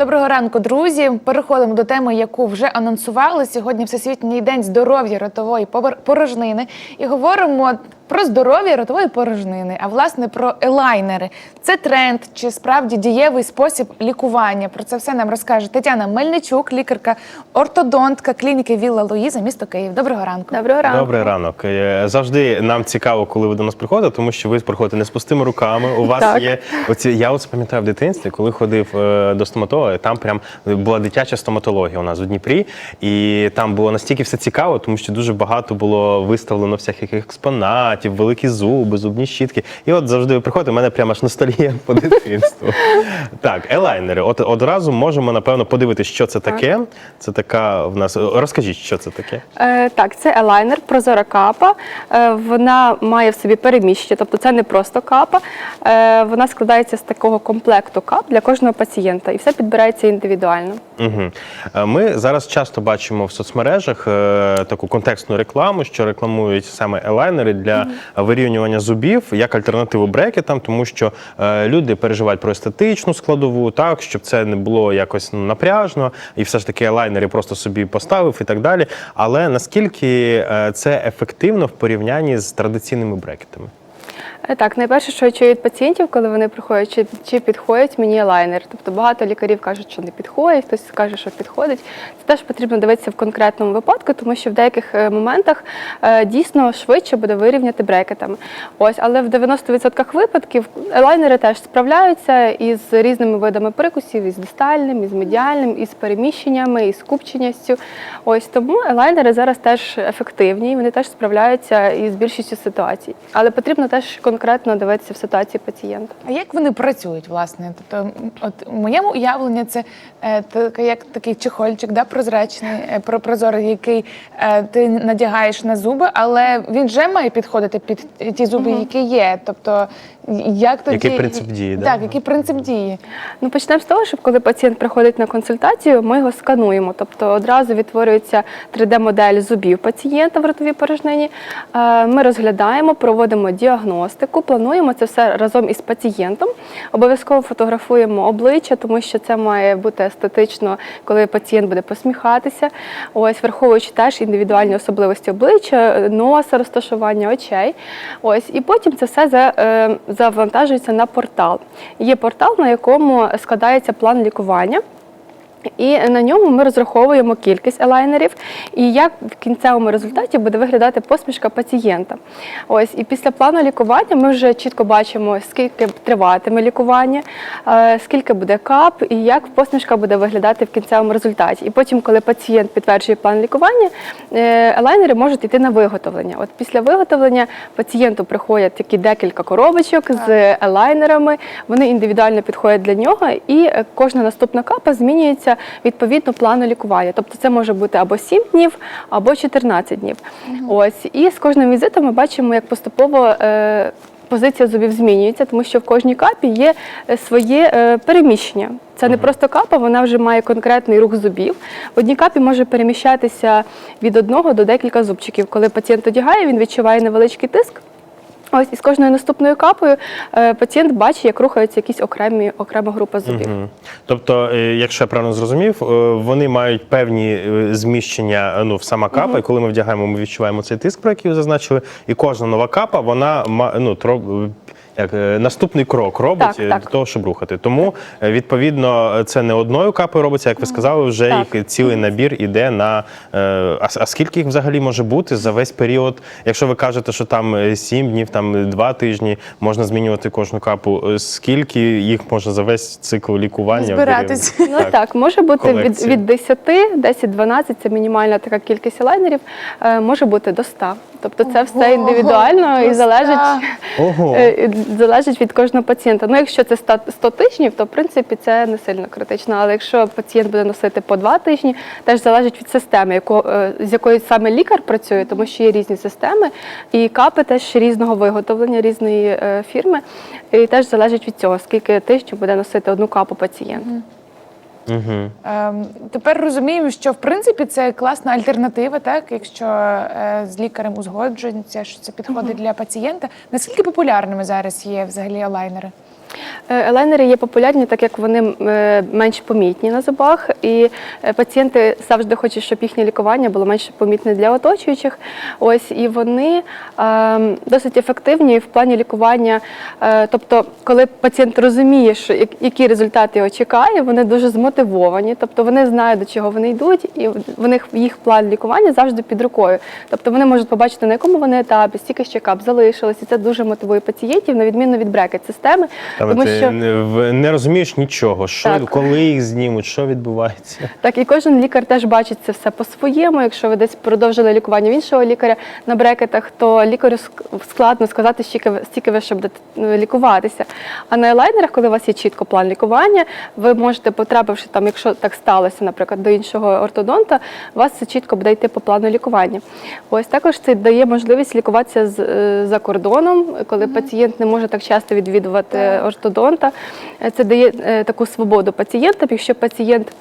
Доброго ранку, друзі. Переходимо до теми, яку вже анонсували. Сьогодні Всесвітній день здоров'я ротової порожнини. І говоримо про здоров'я ротової порожнини, а власне про елайнери. Це тренд чи справді дієвий спосіб лікування. Про це все нам розкаже Тетяна Мельничук, лікарка ортодонтка клініки Вілла Луїза, місто Київ. Доброго ранку. Доброго ранку. Добрий ранок. Е, Завжди нам цікаво, коли ви до нас приходите, тому що ви приходите не з пустими руками. У вас Так. є оці. Я оце пам'ятаю в дитинстві, коли ходив е, до стоматолога, там прям була дитяча стоматологія у нас у Дніпрі, і там було настільки все цікаво, тому що дуже багато було виставлено всяких експонатів, великі зуби, зубні щітки. І от завжди ви приходите, у мене прямо аж ностальгія по дитинству. Так, елайнери. От одразу можемо напевно подивитися, що це таке. Це така в нас. Розкажіть, що це таке. Е, так, це елайнер, прозора капа. Е, вона має в собі переміщення, тобто це не просто капа. Е, вона складається з такого комплекту кап для кожного пацієнта, і все підбирається індивідуально. Угу. Ми зараз часто бачимо в соцмережах е, таку контекстну рекламу, що рекламують саме елайнери для вирівнювання зубів як альтернативу брекетам, тому що е, люди переживають про естетичну складову, так щоб це не було якось ну, напряжно, і все ж таки лайнери просто собі поставив і так далі. Але наскільки е, це ефективно в порівнянні з традиційними брекетами? Е, Так, найперше, що я чую від пацієнтів, коли вони приходять, чи, чи підходить мені елайнер. Тобто багато лікарів кажуть, що не підходить, хтось каже, що підходить. Це теж потрібно дивитися в конкретному випадку, тому що в деяких е, моментах е, дійсно швидше буде вирівняти брекетами. Ось, але в 90% випадків елайнери теж справляються із різними видами прикусів, із дистальним, із медіальним, із переміщеннями, із купченістю. Ось тому елайнери зараз теж ефективні, вони теж справляються із більшістю ситуацій. Але потрібно теж конкретно дивитися в ситуації пацієнта. А як вони працюють, власне? Тобто, от в моєму уявленні це е, така, як такий чехольчик, да, прозрачний, е, про- прозорий, який е, ти надягаєш на зуби, але він вже має підходити під ті зуби, які є. Тобто, як тоді Який принцип дії, да? Так, який принцип дії? Ну, почнемо з того, що коли пацієнт приходить на консультацію, ми його скануємо. Тобто одразу відтворюється 3D-модель зубів пацієнта в ротовій порожнині. Е, Ми розглядаємо, проводимо діагностику, плануємо це все разом із пацієнтом. Обов'язково фотографуємо обличчя, тому що це має бути естетично, коли пацієнт буде посміхатися. Ось, враховуючи теж індивідуальні особливості обличчя, носа, розташування очей. Ось, і потім це все е, завантажується на портал. Є портал, на якому складається план лікування. І на ньому ми розраховуємо кількість елайнерів і як в кінцевому результаті буде виглядати посмішка пацієнта. Ось і після плану лікування ми вже чітко бачимо, скільки триватиме лікування, е, скільки буде кап і як посмішка буде виглядати в кінцевому результаті. І потім, коли пацієнт підтверджує план лікування, е, елайнери можуть йти на виготовлення. От після виготовлення пацієнту приходять такі декілька коробочок з елайнерами. Вони індивідуально підходять для нього, і е, кожна наступна капа змінюється відповідно плану лікування. Тобто це може бути або 7 днів, або 14 днів. Ось і з кожним візитом ми бачимо, як поступово. е, Позиція зубів змінюється, тому що в кожній капі є е, своє е, переміщення. Це не просто капа, вона вже має конкретний рух зубів. В одній капі може переміщатися від одного до декілька зубчиків. Коли пацієнт одягає, він відчуває невеличкий тиск. Ось і з кожною наступною капою е, пацієнт бачить, як рухаються якісь окремі окрема група зубів. Угу. Тобто, е, якщо я правильно зрозумів, е, вони мають певні е, зміщення ну, в сама капа, і коли ми вдягаємо, ми відчуваємо цей тиск, про який ви зазначили, і кожна нова капа, вона ну, як, е, наступний крок робить Так, е, так. для того, щоб рухати. Тому, е, відповідно, це не одною капою робиться, як ви сказали, вже Так. їх цілий набір іде на. А, а скільки їх взагалі може бути за весь період? Якщо ви кажете, що там 7 днів, там 2 тижні можна змінювати кожну капу, скільки їх можна за весь цикл лікування? Збиратись. Ну так, може бути від, колекція. від 10, 10-12 це мінімальна така кількість елайнерів, е, може бути до 100. Тобто це все Ого, індивідуально і залежить, 100. Ого. Залежить від кожного пацієнта. Ну, якщо це 100, 100 тижнів, то в принципі це не сильно критично. Але якщо пацієнт буде носити по 2 тижні, теж залежить від системи, яко, е, з якою саме лікар працює, тому що є різні системи, і капи теж різного виготовлення, різної е, фірми. І теж залежить від цього, скільки тижнів буде носити одну капу пацієнт. Угу. Ем, Тепер розуміємо, що в принципі це класна альтернатива, так якщо е, з лікарем узгоджується, що це підходить для пацієнта. Наскільки популярними зараз є взагалі елайнери? Е, Елайнери є популярні, так як вони е, менш помітні на зубах, і е, пацієнти завжди хочуть, щоб їхнє лікування було менш помітне для оточуючих. Ось і вони е, досить ефективні в плані лікування. Тобто, коли пацієнт розуміє, що як- які результати його чекає, вони дуже змотивовані, тобто вони знають, до чого вони йдуть, і в них їх план лікування завжди під рукою. Тобто вони можуть побачити, на якому вони етапі, стільки ж чекап залишилось, і це дуже мотивує пацієнтів, на відміну від брекет-системи, Там тому ти що не, розумієш нічого, що Так. коли їх знімуть, що відбувається. Так, і кожен лікар теж бачить це все по-своєму. Якщо ви десь продовжили лікування в іншого лікаря на брекетах, то лікарю складно сказати, стільки ви, стільки ви ще будете е, лікуватися. А на елайнерах, коли у вас є чітко план лікування, ви можете, потрапивши там, якщо так сталося, наприклад, до іншого ортодонта, у вас це чітко буде йти по плану лікування. Ось також це дає можливість лікуватися з, е, за кордоном, коли пацієнт не може так часто відвідувати ортодонта. Це дає е, таку свободу пацієнтам, якщо пацієнт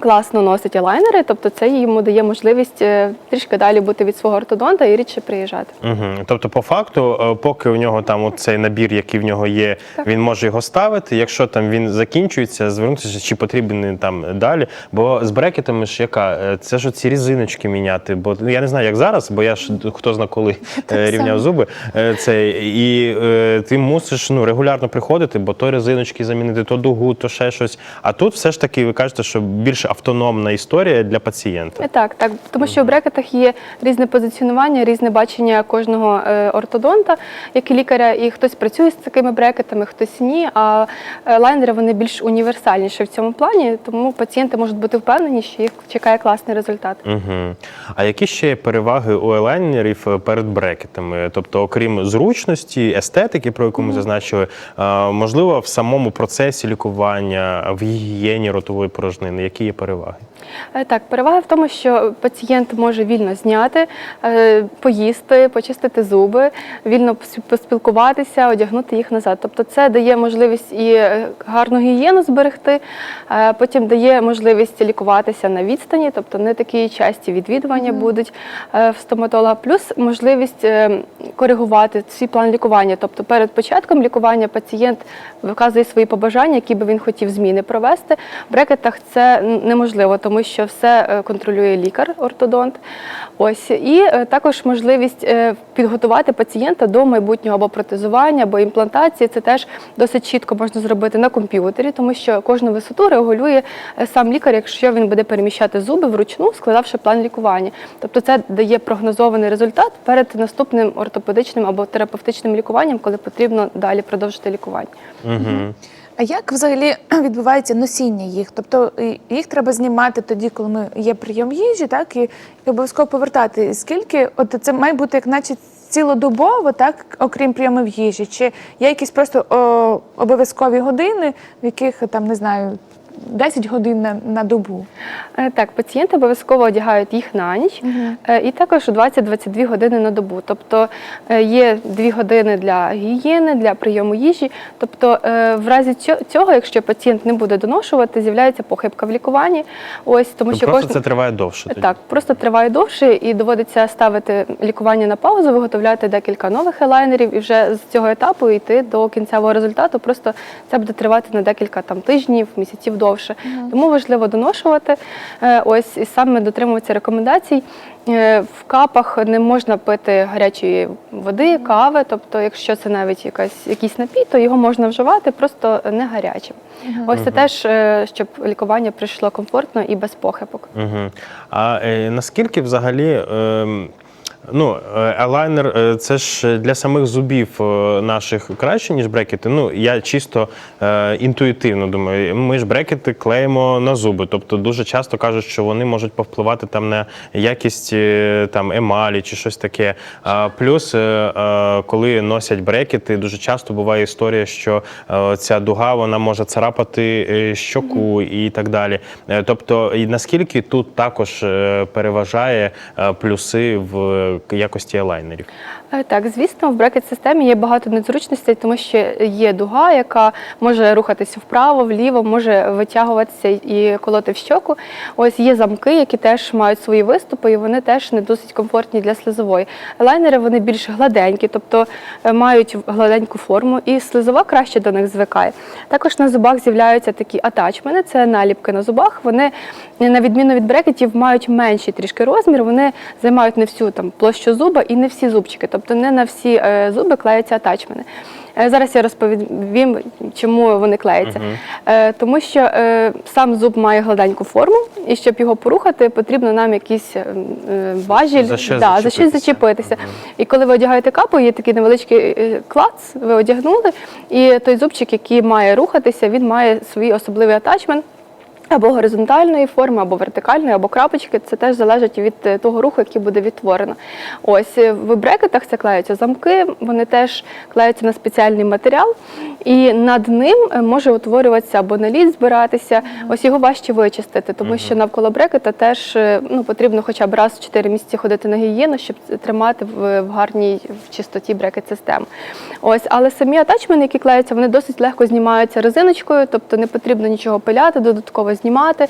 класно носить елайнери, тобто це йому дає можливість е, трішки далі бути від свого ортодонта і рідше приїжджати. Угу. Тобто, по факту, е, поки у нього там цей набір, який в нього є, він може його ставити. Якщо там він закінчується, звернутися, чи потрібен там далі. Бо з брекетами ж яка? Е, Це ж ці різиночки міняти. Бо ну, я не знаю, як зараз, бо я ж хто зна коли рівняв зуби. Це, і е, ти мусиш ну, регулярно приходити, бо то резиночки замінити, то дугу, то ще щось. А тут все ж таки ви кажете, що більш автономна історія для пацієнта. Е, Так, так, тому що у брекетах є різне позиціонування, різне бачення кожного е, ортодонта, як і лікаря, і хтось працює з такими брекетами, хтось ні. А е, лайнери вони більш універсальніші в цьому плані, тому пацієнти можуть бути впевнені, що їх чекає класний результат. Угу. А які ще є переваги у елайнерів перед брекетами? Тобто, окрім зручності, естетики, про яку ми зазначили, е, можливо, в самому процесі лікування, в гігієні ротової порожнини, які є переваги? Е, Так, перевага в тому, що пацієнт може вільно зняти, е, поїсти, почистити зуби, вільно поспілкуватися, одягнути їх назад. Тобто це дає можливість і е, гарну гігієну зберегти, потім дає можливість лікуватися на відстані, тобто не такі часті відвідування будуть е, в стоматолога, плюс можливість коригувати свій план лікування. Тобто перед початком лікування пацієнт виказує свої побажання, які би він хотів зміни провести. В брекетах це неможливо, тому що все е, контролює лікар, ортодонт. Ось і е, також можливість е, підготувати пацієнта до майбутнього або протезування, або імплантації. Це теж досить чітко можна зробити на комп'ютері, тому що кожну висоту регулює сам лікар, якщо він буде переміщати зуби вручну, складавши план лікування. Тобто це дає прогнозований результат перед наступним ортопедичним або терапевтичним лікуванням, коли потрібно далі продовжити лікування. Угу. А як взагалі відбувається носіння їх? Тобто їх треба знімати тоді, коли ми є прийом їжі, так і, і обов'язково повертати. Скільки от це має бути як наче цілодобово, так окрім прийомів їжі? Чи є якісь просто обов'язкові години, в яких там не знаю 10 годин на, на добу? Е, Так, пацієнти обов'язково одягають їх на ніч е, і також 20-22 години на добу. Тобто е, є 2 години для гігієни, для прийому їжі. Тобто, в разі цього, якщо пацієнт не буде доношувати, з'являється похибка в лікуванні. Ось тому що Просто кожен- це триває довше. Тоді. так, просто триває довше і доводиться ставити лікування на паузу, виготовляти декілька нових елайнерів і вже з цього етапу йти до кінцевого результату. Просто це буде тривати на декілька там тижнів, місяців довше. Тому важливо доношувати. Е, Ось і саме дотримуватися рекомендацій. Е, В капах не можна пити гарячої води, кави. Тобто, якщо це навіть якась якийсь напій, то його можна вживати просто не гарячим. Ось це теж, е, щоб лікування прийшло комфортно і без похибок. Угу. А е, наскільки взагалі. ем, Ну, е, елайнер е, це ж для самих зубів е, наших краще, ніж брекети. Ну, я чисто е, інтуїтивно думаю. Ми ж брекети клеїмо на зуби. Тобто дуже часто кажуть, що вони можуть повпливати там на якість там емалі чи щось таке. А плюс, е, коли носять брекети, дуже часто буває історія, що ця дуга вона може царапати щоку і так далі. Тобто, і наскільки тут також переважає плюси в якості елайнерів? Е, Так, звісно, в брекет-системі є багато незручностей, тому що є дуга, яка може рухатися вправо, вліво, може витягуватися і колоти в щоку. Ось є замки, які теж мають свої виступи, і вони теж не досить комфортні для слизової. Елайнери вони більш гладенькі, тобто е, мають гладеньку форму, і слизова краще до них звикає. Також на зубах з'являються такі атачмени, це наліпки на зубах. Вони, на відміну від брекетів, мають менший трішки розмір. Вони займають не всю там площу зуба і не всі зубчики, тобто не на всі е, зуби клеються атачмени. Е, Зараз я розповім, чому вони клеяться. Е, Тому що сам зуб має гладеньку форму, і щоб його порухати, потрібно нам якийсь важіль, За щось да, за щось зачепитися. зачепитися. І коли ви одягаєте капу, є такий невеличкий клац, ви одягнули, і той зубчик, який має рухатися, він має свій особливий атачмент. Або горизонтальної форми, або вертикальної, або крапочки. Це теж залежить від е, того руху, який буде відтворено. Ось е, в брекетах це клеються замки, вони теж клеються на спеціальний матеріал, і над ним е, може утворюватися або наліт збиратися. Ось його важче вичистити, тому що навколо брекета теж ну, потрібно хоча б раз в 4 місяці ходити на гігієну, щоб тримати в, в гарній в чистоті брекет-систему. Ось, але самі атачмени, які клеються, вони досить легко знімаються резиночкою, тобто не потрібно нічого пиляти, додатково знімати.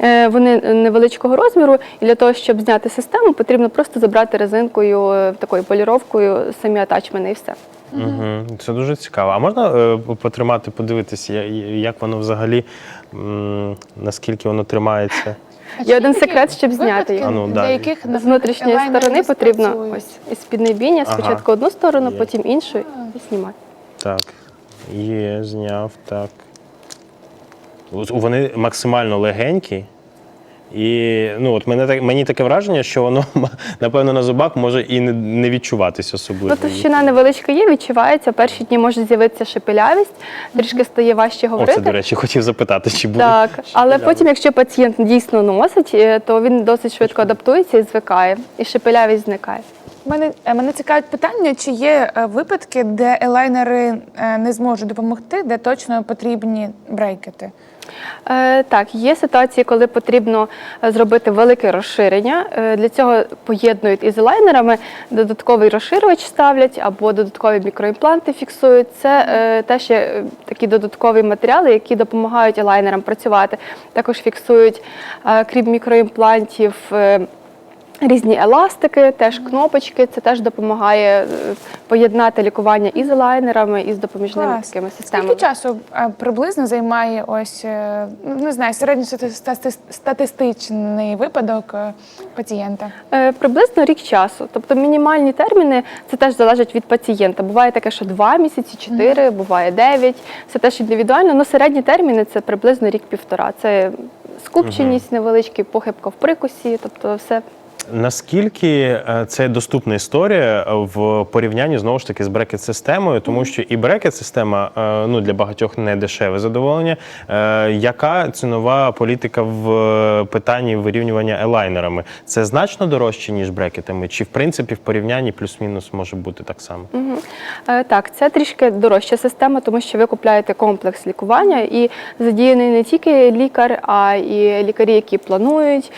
Е, Вони невеличкого розміру, і для того, щоб зняти систему, потрібно просто забрати резинкою, е, такою поліровкою самі атачмени і все. Угу. Це дуже цікаво. А можна е, потримати, подивитися, як воно взагалі, м, наскільки воно тримається? Є один секрет, щоб зняти його. А ну, для яких З внутрішньої сторони не потрібно спрацюють? ось із піднебіння, Ага. спочатку одну сторону, Є. потім іншу і знімати. Так. Є, зняв, так. Вони максимально легенькі. І ну, от мене, так- мені таке враження, що воно, напевно, на зубах може і не, не відчуватись особливо. Ну, товщина невеличка є, відчувається. Перші дні може з'явитися шепелявість, трішки стає важче О, говорити. це, до речі, хотів запитати, чи були. Так, але шепеляви? потім, якщо пацієнт дійсно носить, е, то він досить швидко адаптується і звикає, і шепелявість зникає. Мене, е, мене цікавить питання, чи є е, випадки, де елайнери не зможуть допомогти, де точно потрібні брейкети. Е, так, є ситуації, коли потрібно е, зробити велике розширення. Е, для цього поєднують із лайнерами, додатковий розширювач ставлять або додаткові мікроімпланти фіксують. Це теж є такі додаткові матеріали, які допомагають лайнерам працювати. Також фіксують, крім мікроімплантів. Різні еластики, теж кнопочки, це теж допомагає е, поєднати лікування і з елайнерами, і з допоміжними Клас. такими системами. Скільки часу е, приблизно займає ось е, ну, не знаю, середньостатистичний випадок пацієнта? Приблизно рік часу. Тобто мінімальні терміни це теж залежить від пацієнта. Буває таке, що два місяці, чотири, буває дев'ять. Це теж індивідуально. Ну, середні терміни це приблизно рік-півтора. Це скупченість, невеличкий похибка в прикусі, тобто все. Наскільки е, це доступна історія в порівнянні знову ж таки з брекет-системою, тому що і брекет-система е, ну для багатьох не дешеве задоволення. Е, Яка цінова політика в питанні вирівнювання елайнерами? Це значно дорожче ніж брекетами? Чи в принципі в порівнянні плюс-мінус може бути так само? Е, Так, це трішки дорожча система, тому що ви купляєте комплекс лікування і задіяний не тільки лікар, а і лікарі, які планують,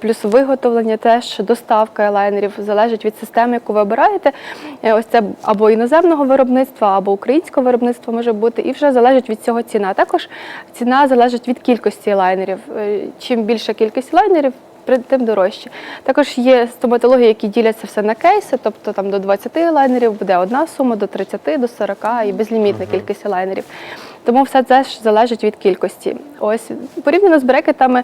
плюс виготовлення теж доставка елайнерів залежить від системи, яку ви обираєте. Е, Ось це або іноземного виробництва, або українського виробництва може бути, і вже залежить від цього ціна. Також ціна залежить від кількості елайнерів. Е, Чим більша кількість елайнерів, тим дорожче. Також є стоматології, які діляться все на кейси, тобто там до 20 лайнерів буде одна сума, до 30, до 40 і безлімітна кількість лайнерів. Тому все це ж залежить від кількості. Ось порівняно з брекетами,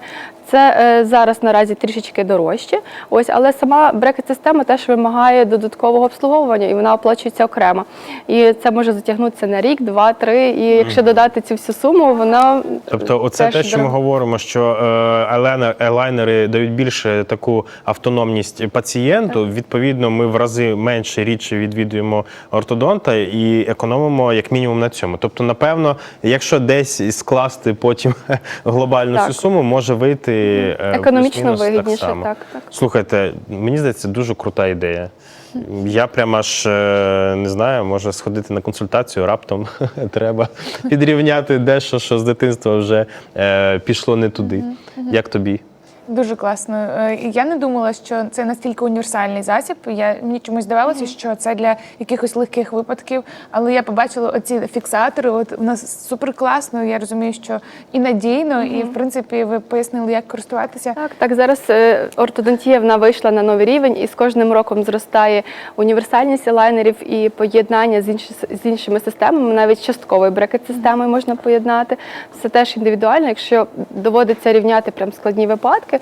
це е, зараз наразі трішечки дорожче. Ось, але сама брекет-система теж вимагає додаткового обслуговування, і вона оплачується окремо. І це може затягнутися на рік, два, три. І якщо додати цю всю суму, вона Тобто, оце теж те, що ми говоримо, що е, елайнери дають більше таку автономність пацієнту. Відповідно, ми в рази менше рідше відвідуємо ортодонта і економимо як мінімум на цьому. Тобто, напевно, якщо десь скласти потім глобальну Так. цю суму, може вийти е, економічно плюс-мінус вигідніше. Так, само. Так, так. Слухайте, мені здається, дуже крута ідея. Я прямо аж е, не знаю, може сходити на консультацію, раптом треба підрівняти дещо, що з дитинства вже е, пішло не туди. Як тобі? Дуже класно. Е, Я не думала, що це настільки універсальний засіб. Я мені чомусь здавалося, що це для якихось легких випадків. Але я побачила оці фіксатори. От у нас супер класно. Я розумію, що і надійно, і в принципі ви пояснили, як користуватися. Так, так зараз е, ортодонтія вона вийшла на новий рівень, і з кожним роком зростає універсальність лайнерів і поєднання з, інші, з іншими системами, навіть частковою брекет-системою можна поєднати. Це теж індивідуально. Якщо доводиться рівняти прям складні випадки,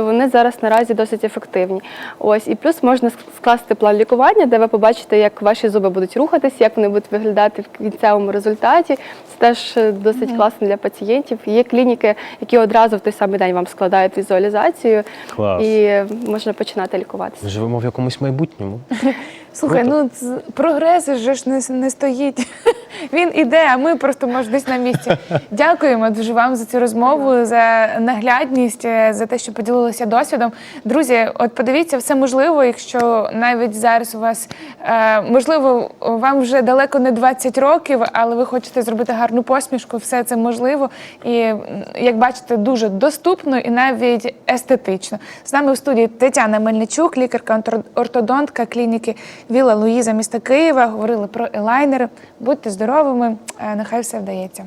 вони зараз наразі досить ефективні. Ось і плюс можна скласти план лікування, де ви побачите, як ваші зуби будуть рухатись, як вони будуть виглядати в кінцевому результаті. Це теж е, досить класно для пацієнтів. Є клініки, які одразу в той самий день вам складають візуалізацію, Клас. і можна починати лікуватися. Ми живемо в якомусь майбутньому. Слухай, ну ц- прогрес же ж не, с- не стоїть. Він іде, а ми просто може десь на місці. Дякуємо дуже вам за цю розмову, за наглядність, е, за те, що поділилися досвідом. Друзі, от подивіться, все можливо, якщо навіть зараз у вас е, можливо, вам вже далеко не 20 років, але ви хочете зробити гарну посмішку, все це можливо. І м, як бачите, дуже доступно і навіть естетично. З нами в студії Тетяна Мельничук, лікарка-ортодонтка клініки Віла Луїза міста Києва. Говорили про елайнери. Будьте здоровими, е, нехай все вдається.